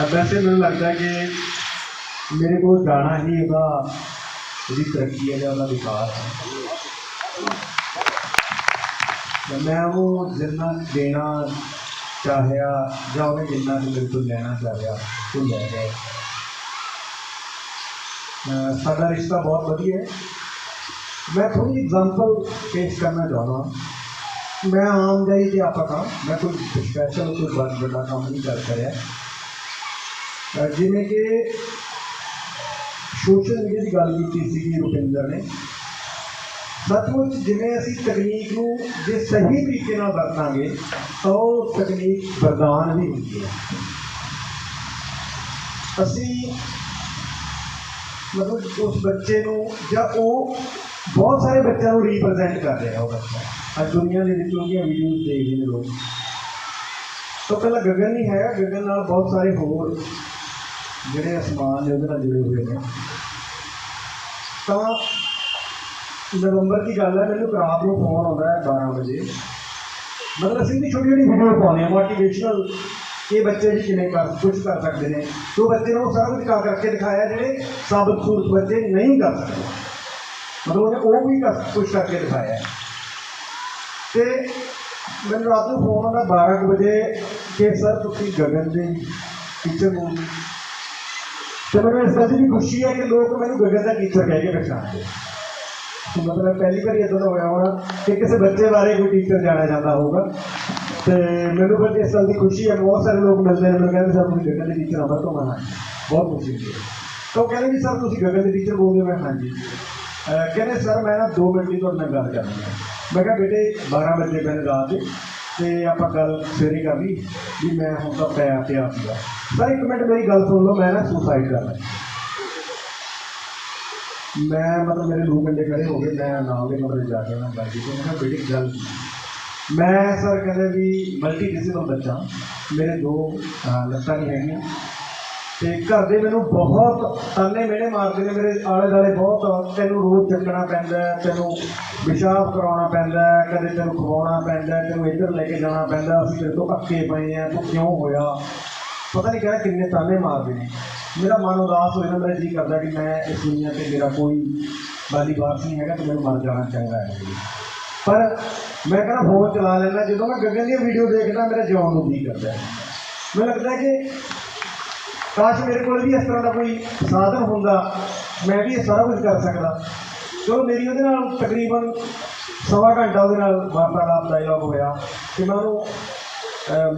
ویسے مجھے لگتا ہے کہ میرے کو گانا ہی یہ ترقی ہے وکاس ہے۔ میں وہ جنا دینا چاہیا جا میں جنا میرے کو لینا چاہیا، تو لے گئے۔ سارا رشتہ بہت بڑی ہے۔ میں تھوڑی اگزامپل پیش کرنا چاہتا ہوں۔ میں آم جائی کہ آپ کا میں کوئی اسپیشل کوئی بڑا کام نہیں کر ہے ਜਿਵੇਂ ਕਿ ਸੋਸ਼ਲ ਮੀਡੀਆ ਦੀ ਗੱਲ ਕੀਤੀ ਸੀਗੀ ਰੁਪਿੰਦਰ ਨੇ, ਸੱਚਮੁੱਚ ਜਿਵੇਂ ਅਸੀਂ ਤਕਨੀਕ ਨੂੰ ਜੇ ਸਹੀ ਤਰੀਕੇ ਨਾਲ ਵਰਤਾਂਗੇ, ਤਾਂ ਉਹ ਤਕਨੀਕ ਵਰਦਾਨ ਵੀ ਹੁੰਦੀ ਹੈ। ਅਸੀਂ ਮਤਲਬ ਉਸ ਬੱਚੇ ਨੂੰ ਜਾਂ ਉਹ ਬਹੁਤ ਸਾਰੇ ਬੱਚਿਆਂ ਨੂੰ ਰਿਪਰੈਜ਼ੈਂਟ ਕਰ ਰਿਹਾ ਉਹ ਬੱਚਾ। ਅੱਜ ਦੁਨੀਆ ਦੇ ਵਿੱਚ ਉਹਦੀਆਂ ਵੀਡੀਓਜ਼ ਦੇਖਦੇ ਨੇ ਲੋਕ। ਤਾਂ ਪਹਿਲਾਂ ਗਗਨ ਨਹੀਂ ਹੈਗਾ ਗਗਨ ਨਾਲ ਬਹੁਤ ਸਾਰੇ ਹੋਰ ਜਿਹੜੇ ਅਸਮਾਨ ਨੇ ਉਹਦੇ ਨਾਲ ਜੁੜੇ ਹੋਏ ਨੇ ਤਾਂ ਨਵੰਬਰ ਦੀ ਗੱਲ ਹੈ ਮੈਨੂੰ ਰਾਤ ਨੂੰ ਫੋਨ ਆਉਂਦਾ ਹੈ 12 ਵਜੇ ਮਤਲਬ ਅਸੀਂ ਵੀ ਛੋਟੀ ਛੋਟੀ ਵੀਡੀਓ ਪਾਉਂਦੇ ਹਾਂ ਮੋਟੀਵੇਸ਼ਨਲ ਇਹ ਬੱਚੇ ਵੀ ਕਿਵੇਂ ਕਰ ਕੁਝ ਕਰ ਸਕਦੇ ਨੇ ਤੋ ਬੱਚੇ ਨੂੰ ਉਹ ਸਾਰਾ ਕੁਝ ਕਰ ਕਰਕੇ ਦਿਖਾਇਆ ਜਿਹੜੇ ਸਾਬਤ ਸੂਰਤ ਬੱਚੇ ਨਹੀਂ ਕਰ ਸਕਦੇ ਮਤਲਬ ਉਹਨੇ ਉਹ ਵੀ ਕਰ ਕੁਝ ਕਰਕੇ ਦਿਖਾਇਆ ਹੈ। ਤੇ ਮੈਨੂੰ ਰਾਤ ਨੂੰ ਫੋਨ ਆਉਂਦਾ 12 ਕੁ ਵਜੇ ਕਿ ਸਰ ਤੁਸੀਂ ਗਗਨ ਦੇ ਟੀਚਰ ਨੂੰ ਤੇ ਮੈਨੂੰ ਇਸ ਗੱਲ ਦੀ ਵੀ ਖੁਸ਼ੀ ਹੈ ਕਿ ਲੋਕ ਮੈਨੂੰ ਗਗਨ ਦਾ ਟੀਚਰ ਕਹਿ ਕੇ ਪਛਾਣਦੇ ਮਤਲਬ ਪਹਿਲੀ ਵਾਰੀ ਇਦਾਂ ਦਾ ਹੋਇਆ ਹੋਣਾ ਕਿ ਕਿਸੇ ਬੱਚੇ ਬਾਰੇ ਕੋਈ ਟੀਚਰ ਜਾਣਿਆ ਜਾਂਦਾ ਹੋਊਗਾ। ਤੇ ਮੈਨੂੰ ਬੜੀ ਇਸ ਗੱਲ ਦੀ ਖੁਸ਼ੀ ਹੈ, ਬਹੁਤ ਸਾਰੇ ਲੋਕ ਮਿਲਦੇ ਨੇ, ਮੈਨੂੰ ਕਹਿੰਦੇ ਸਰ ਤੁਸੀਂ ਗਗਨ ਦੇ ਟੀਚਰ ਅਮਰ ਤੋਂ ਮੈਂ ਬਹੁਤ ਖੁਸ਼ੀ ਹੁੰਦੀ ਹੈ। ਤਾਂ ਉਹ ਕਹਿੰਦੇ ਵੀ ਸਰ ਤੁਸੀਂ ਗਗਨ ਦੇ ਟੀਚਰ ਬੋਲਦੇ ਹੋ? ਮੈਂ ਹਾਂਜੀ। ਕਹਿੰਦੇ ਸਰ ਮੈਂ ਨਾ 2 ਮਿੰਟ ਦੀ ਤੁਹਾਡੇ ਨਾਲ ਗੱਲ ਕਰਨੀ ਹੈ। ਮੈਂ ਕਿਹਾ ਬੇਟੇ 12 ਵਜੇ ਮੈਨੂੰ ਰਾਤ ਦੇ। ਤੇ ਆਪਾਂ ਗੱਲ ਸਵੇਰੇ ਕਰ ਲਈ ਵੀ ਮੈਂ ਹੁਣ ਤਾਂ ਪਿਆ ਪਿਆ ਸੀਗਾ ਸਰ ਇੱਕ ਮਿੰਟ ਮੇਰੀ ਗੱਲ ਸੁਣ ਲਓ ਮੈਂ ਨਾ ਸੁਸਾਈਡ ਕਰਨਾ ਮੈਂ ਮਤਲਬ ਮੇਰੇ ਦੋ ਘੰਟੇ ਖੜੇ ਹੋ ਗਏ ਮੈਂ ਨਾਲ ਦੇ ਕਮਰੇ 'ਚ ਜਾ ਕੇ ਮੈਂ ਗੱਲ ਕੀਤੀ ਮੈਂ ਕਿਹਾ ਬੇਟੀ ਗੱਲ ਕੀ? ਮੈਂ ਸਰ ਕਹਿੰਦੇ ਵੀ ਮਲਟੀ ਡਿਸਿਪਲ ਬੱਚਾ ਮੇਰੇ ਦੋ ਅਹ, ਲੱਤਾਂ ਨਹੀਂ ਹੈਗੀਆਂ ਤੇ ਘਰ ਦੇ ਮੈਨੂੰ ਬਹੁਤ ਤਾਨੇ ਮਿਹਣੇ ਮਾਰਦੇ ਨੇ ਮੇਰੇ ਆਲੇ ਦੁਆਲੇ ਬਹੁਤ। ਤੈਨੂੰ ਰੋਜ਼ ਚੱਕਣਾ ਪੈਂਦਾ ਤੈਨੂੰ ਪਿਸ਼ਾਬ ਕਰਾਉਣਾ ਪੈਂਦਾ ਕਦੇ ਤੈਨੂੰ ਖਵਾਉਣਾ ਪੈਂਦਾ ਤੈਨੂੰ ਇੱਧਰ ਲੈ ਕੇ ਜਾਣਾ ਪੈਂਦਾ ਅਸੀਂ ਤੇਰੇ ਤੋਂ ਅੱਕੇ ਪਏ ਆ ਤੂੰ ਕਿਉਂ ਹੋਇਆ? ਪਤਾ ਨਹੀਂ ਕਿਹੜਾ ਕਿੰਨੇ ਤਾਨੇ ਮਾਰਦੇ ਨੇ। ਮੇਰਾ ਮਨ ਉਦਾਸ ਹੋ ਜਾਂਦਾ, ਮੇਰਾ ਜੀ ਕਰਦਾ ਕਿ ਮੈਂ ਇਸ ਦੁਨੀਆ ਤੇ ਮੇਰਾ ਕੋਈ ਬਾਲੀ ਬਾਤ ਨਹੀਂ ਹੈਗਾ ਤੇ ਮੈਨੂੰ ਮਰ ਜਾਣਾ ਚੰਗਾ ਹੈ। ਪਰ ਮੈਂ ਕਹਿੰਦਾ, ਫੋਨ ਚਲਾ ਲੈਂਦਾ, ਜਦੋਂ ਮੈਂ ਗਗਨ ਦੀਆਂ ਵੀਡੀਓ ਦੇਖਦਾ, ਮੇਰਾ ਜਿਉਣ ਨੂੰ ਜੀ ਕਰਦਾ ਮੈਨੂੰ ਲੱਗਦਾ ਕਿ ਕਾਸ਼ ਮੇਰੇ ਕੋਲ ਵੀ ਇਸ ਤਰ੍ਹਾਂ ਦਾ ਕੋਈ ਸਾਧਨ ਹੁੰਦਾ, ਮੈਂ ਵੀ ਇਹ ਸਾਰਾ ਕੁਝ ਕਰ ਸਕਦਾ। ਚਲੋ ਮੇਰੀ ਉਹਦੇ ਨਾਲ ਤਕਰੀਬਨ ਸਵਾ ਘੰਟਾ ਉਹਦੇ ਨਾਲ ਵਾਰਤਾਲਾਪ ਡਾਇਲੌਗ ਹੋਇਆ, ਕਿ ਮੈਂ ਉਹਨੂੰ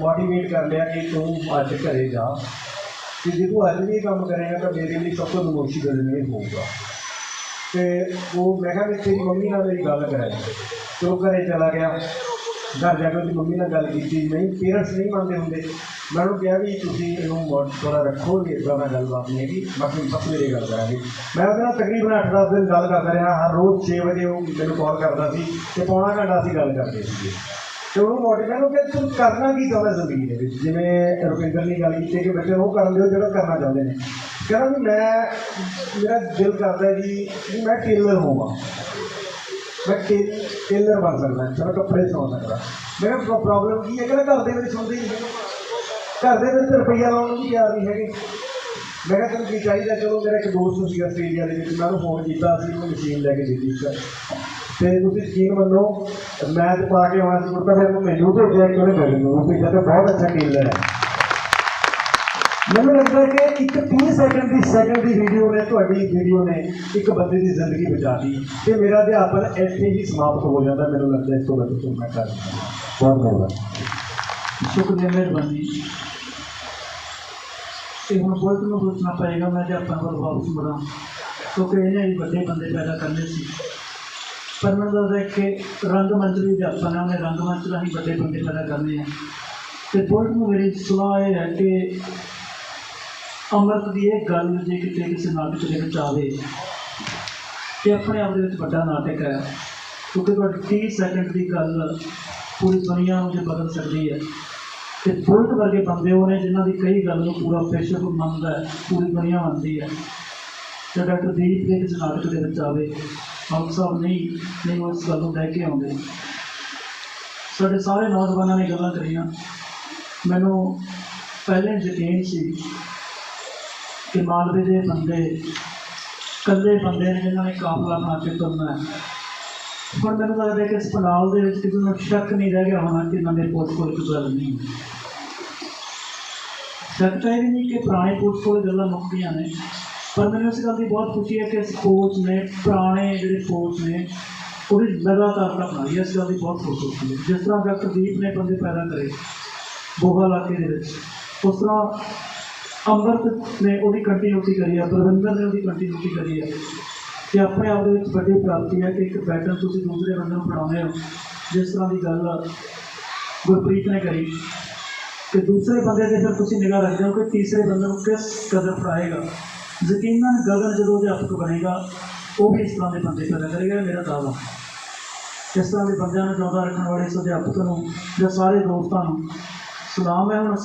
ਮੋਟੀਵੇਟ ਕਰ ਲਿਆ ਕਿ ਤੂੰ ਅੱਜ ਘਰੇ ਜਾ। ਕਿ ਜੇ ਤੂੰ ਅੱਜ ਵੀ ਇਹ ਕੰਮ ਕਰੇਗਾ ਤਾਂ ਮੇਰੇ ਲਈ ਸਭ ਤੋਂ ਮੁਸ਼ਕਿਲ ਇਹ ਹੋਊਗਾ। ਤੇ ਉਹ ਮੈਂ ਕਿਹਾ ਵੀ ਤੇਰੀ ਮੰਮੀ ਨਾਲ ਮੇਰੀ ਗੱਲ ਕਰਾਈ। ਚਲੋ ਘਰੇ ਚਲਾ ਗਿਆ। ਘਰ ਜਾ ਕੇ ਉਹਦੀ ਮੰਮੀ ਨਾਲ ਗੱਲ ਕੀਤੀ। ਨਹੀਂ ਪੇਰੈਂਟਸ ਨਹੀਂ ਮੰਨਦੇ ਹੁੰਦੇ। ਮੈਂ ਉਹਨੂੰ ਕਿਹਾ ਵੀ ਤੁਸੀਂ ਇਹਨੂੰ ਮੋਡ ਥੋੜਾ ਰੱਖੋਗੇ ਇਸ ਤਰ੍ਹਾਂ ਦਾ ਗੱਲਬਾਤ ਨਹੀਂ ਹੈਗੀ, ਬਾਕੀ ਸਭ ਮੇਰੇ ਗੱਲ ਕਰਾਂਗੇ। ਮੈਂ ਉਹਦੇ ਨਾਲ ਤਕਰੀਬਨ 8-10 ਦਿਨ ਗੱਲ ਕਰਦਾ ਰਿਹਾ, ਹਰ ਰੋਜ਼ 6 ਵਜੇ ਉਹ ਮੈਨੂੰ ਕਾਲ ਕਰਦਾ ਸੀ ਤੇ ਪੌਣਾ ਘੰਟਾ ਅਸੀਂ ਗੱਲ ਕਰਦੇ ਸੀਗੇ। ਤੇ ਉਹਨੂੰ ਮੋਟੀਵੇਟ ਨੂੰ ਕਿ ਤੂੰ ਕਰਨਾ ਕੀ ਚਾਹੁੰਦਾ ਜ਼ਿੰਦਗੀ ਦੇ ਵਿੱਚ? ਜਿਵੇਂ ਰੁਪਿੰਦਰ ਨੇ ਗੱਲ ਕੀਤੀ ਕਿ ਬੱਚੇ ਉਹ ਕਰਨ ਦਿਓ ਜਿਹੜਾ ਕਰਨਾ ਚਾਹੁੰਦੇ ਨੇ। ਕਹਿੰਦਾ ਵੀ ਮੈਂ, ਮੇਰਾ ਦਿਲ ਕਰਦਾ ਜੀ ਵੀ ਮੈਂ ਟੇਲਰ ਹੋਵਾਂ। ਮੈਂ ਟੇ- ਟੇਲਰ ਬਣ ਸਕਦਾ, ਚਲੋ ਕੱਪੜੇ ਸਿਉਂ ਸਕਦਾ। ਮੇਰਾ ਪ੍ਰੋਬਲਮ ਕੀ ਹੈ? ਕਹਿੰਦਾ ਘਰ ਦੇ ਵਿੱਚ ਹੁੰਦੇ ਹੀ ਘਰ ਦੇ ਵਿੱਚ ਰੁਪਈਆ ਲਾਉਣ ਨੂੰ ਵੀ ਤਿਆਰ ਨਹੀਂ ਹੈਗੇ ਮੈਂ ਕਿਹਾ ਤੈਨੂੰ ਕੀ ਚਾਹੀਦਾ ਚਲੋ ਮੇਰਾ ਇੱਕ ਦੋਸਤ ਸੀ ਆਸਟ੍ਰੇਲੀਆ ਦੇ ਵਿੱਚ ਮੈਂ ਉਹਨੂੰ ਫੋਨ ਕੀਤਾ ਸੀ ਉਹਨੂੰ ਮਸ਼ੀਨ ਲੈ ਕੇ ਦਿੱਤੀ ਇੱਕ ਤੇ ਤੁਸੀਂ ਯਕੀਨ ਮੰਨੋ ਮੈਂ ਤੇ ਪਾ ਕੇ ਆਉਣਾ ਸੀ ਕੁੜਤਾ ਫਿਰ ਮੈਨੂੰ ਭੇਜਿਆ ਕਿ ਉਹਨੇ ਮੈਨੂੰ ਉਹ ਭੇਜਿਆ ਤੇ ਬਹੁਤ ਅੱਛਾ ਟੇਲਰ ਹੈ ਮੈਨੂੰ ਲੱਗਦਾ ਹੈ ਕਿ ਇੱਕ 30 ਸੈਕਿੰਡ ਦੀ ਸੈਕਿੰਡ ਦੀ ਵੀਡੀਓ ਨੇ ਤੁਹਾਡੀ ਵੀਡੀਓ ਨੇ ਇੱਕ ਬੰਦੇ ਦੀ ਜ਼ਿੰਦਗੀ ਬਚਾਤੀ ਤੇ ਮੇਰਾ ਅਧਿਆਪਨ ਇੱਥੇ ਹੀ ਸਮਾਪਤ ਹੋ ਜਾਂਦਾ ਮੈਨੂੰ ਲੱਗਦਾ ਇਸ ਤੋਂ ਵੱਧ ਕੁਝ ਮੈਂ ਕਰ ਨਹੀਂ ਸਕਦਾ। ਬਹੁਤ ਧੰਨਵਾਦ ਸ਼ੁਕਰੀਆ ਮਿਹਰਬਾਨੀ ਤੇ ਹੁਣ ਬਹੁਤ ਨੂੰ ਸੋਚਣਾ ਪਏਗਾ, ਮੈਂ ਜੇ ਆਪਾਂ ਕੋਲ ਵਾਪਸ ਮੁੜਾਂ ਕਿਉਂਕਿ ਇਹਨੇ ਹੀ ਵੱਡੇ ਬੰਦੇ ਪੈਦਾ ਕਰਨੇ ਸੀ। ਪਰ ਮੈਨੂੰ ਦੱਸਦਾ ਹੈ ਕਿ ਰੰਗਮੰਚ ਵੀ ਅਧਿਆਪਨ ਨੇ, ਉਹਨੇ ਰੰਗਮੰਚ ਰਾਹੀਂ ਵੱਡੇ ਬੰਦੇ ਪੈਦਾ ਕਰਨੇ ਆ। ਤੇ ਬੋਲਟ ਨੂੰ ਮੇਰੀ ਸਲਾਹ ਇਹ ਹੈ ਕਿ ਅੰਮ੍ਰਿਤ ਦੀ ਇਹ ਗੱਲ ਜੇ ਕਿਤੇ ਕਿਸੇ ਨਾਟਕ ਦੇ ਵਿੱਚ ਆਵੇ ਕਿ ਆਪਣੇ ਆਪ ਦੇ ਵਿੱਚ ਵੱਡਾ ਨਾਟਕ ਹੈ। ਕਿਉਂਕਿ ਤੁਹਾਡੀ 30 ਸੈਕਿੰਡ ਦੀ ਗੱਲ ਪੂਰੀ ਦੁਨੀਆ ਨੂੰ ਜੇ ਬਦਲ ਸਕਦੀ ਹੈ। ਤੇ ਬੁਲਟ ਵਰਗੇ ਬੰਦੇ ਉਹ ਨੇ ਜਿਨ੍ਹਾਂ ਦੀ ਕਈ ਗੱਲ ਨੂੰ ਪੂਰਾ ਵਿਸ਼ਵ ਮੰਨਦਾ ਹੈ, ਪੂਰੀ ਦੁਨੀਆ ਮੰਨਦੀ ਹੈ। ਤੇ ਡਾਕਟਰ ਦੀਪ ਦੇ ਇਸ ਨਾਟਕ ਦੇ ਵਿੱਚ ਆਵੇ ਆਪ ਸਾਹਿਬ, ਨਹੀਂ ਨਹੀਂ ਉਹ ਇਸ ਗੱਲ ਨੂੰ ਲੈ ਕੇ ਆਉਂਦੇ ਸਾਡੇ ਸਾਰੇ ਨੌਜਵਾਨਾਂ ਨੇ ਗੱਲਾਂ ਕਰੀਆਂ। ਮੈਨੂੰ ਪਹਿਲੇ ਯਕੀਨ ਸੀ ਕਿ ਮਾਲਵੇ ਦੇ ਬੰਦੇ ਇਕੱਲੇ ਬੰਦੇ ਨੇ ਜਿਹਨਾਂ ਨੇ ਕਾਫਲਾ ਬਣਾ ਕੇ ਤੁਰਨਾ ਹੈ। ਪਰ ਮੈਨੂੰ ਲੱਗਦਾ ਕਿ ਇਸ ਪੰਡਾਲ ਦੇ ਵਿੱਚ ਕਿਸੇ ਨੂੰ ਸ਼ੱਕ ਨਹੀਂ ਰਹਿ ਗਿਆ ਹੋਣਾ ਕਿ ਨਵੇਂ ਕੋਚ ਕੋਲ ਕੋਈ ਗੱਲ ਨਹੀਂ ਸ਼ੱਕ ਤਾਂ ਇਹ ਵੀ ਨਹੀਂ ਕਿ ਪੁਰਾਣੇ ਕੋਚ ਕੋਲ ਗੱਲਾਂ ਮੁੱਕਦੀਆਂ ਨੇ ਪਰ ਮੈਨੂੰ ਇਸ ਗੱਲ ਦੀ ਬਹੁਤ ਖੁਸ਼ੀ ਹੈ ਕਿ ਇਸ ਕੋਚ ਨੇ ਪੁਰਾਣੇ ਜਿਹੜੇ ਕੋਚ ਨੇ ਉਹਦੀ ਲਗਾਤਾਰਤਾ ਬਣਾਈ ਹੈ ਇਸ ਗੱਲ ਦੀ ਬਹੁਤ ਖੁਸ਼ੀ ਹੈ ਜਿਸ ਤਰ੍ਹਾਂ ਡਾਕਟਰ ਦੀਪ ਨੇ ਬੰਦੇ ਪੈਦਾ ਕਰੇ ਬੋਹਾ ਇਲਾਕੇ ਦੇ ਵਿੱਚ ਉਸ ਤਰ੍ਹਾਂ ਅੰਮ੍ਰਿਤ ਨੇ ਉਹਦੀ ਕੰਟੀਨਿਊਟੀ ਕਰੀ ਹੈ ਪ੍ਰਬੰਧਨ ਨੇ ਉਹਦੀ ਕੰਟੀਨਿਊਟੀ ਕਰੀ ਹੈ ਕਿ ਆਪਣੇ ਆਪ ਦੇ ਵਿੱਚ ਵੱਡੀ ਪ੍ਰਾਪਤੀ ਹੈ ਕਿ ਇੱਕ ਪੈਟਰਨ ਤੁਸੀਂ ਦੂਸਰੇ ਬੰਦੇ ਨੂੰ ਪੜਾਉਂਦੇ ਹੋ ਜਿਸ ਤਰ੍ਹਾਂ ਦੀ ਗੱਲ ਗੁਰਪ੍ਰੀਤ ਨੇ ਕਰੀ ਕਿ ਦੂਸਰੇ ਬੰਦੇ ਤੇ ਫਿਰ ਤੁਸੀਂ ਨਿਗਾਹ ਰੱਖਦੇ ਹੋ ਕਿ ਤੀਸਰੇ ਬੰਦੇ ਨੂੰ ਕਿਸ ਕਦਰ ਪੜਾਏਗਾ ਯਕੀਨਨ ਗਗਨ ਜਦੋਂ ਅਧਿਆਪਕ ਬਣੇਗਾ, ਉਹ ਵੀ ਇਸ ਤਰ੍ਹਾਂ ਦੇ ਬੰਦੇ ਪੈਦਾ ਕਰੇਗਾ, ਮੇਰਾ ਦਾਅਵਾ ਇਸ ਤਰ੍ਹਾਂ ਦੇ ਬੰਦਿਆਂ ਨੂੰ ਜਿਉਂਦਾ ਰੱਖਣ ਵਾਲੇ ਇਸ ਅਧਿਆਪਕ ਨੂੰ ਜਾਂ ਸਾਰੇ ਦੋਸਤਾਂ ਨੂੰ ਸਲਾਮ ਹੈ, ਹੁਣ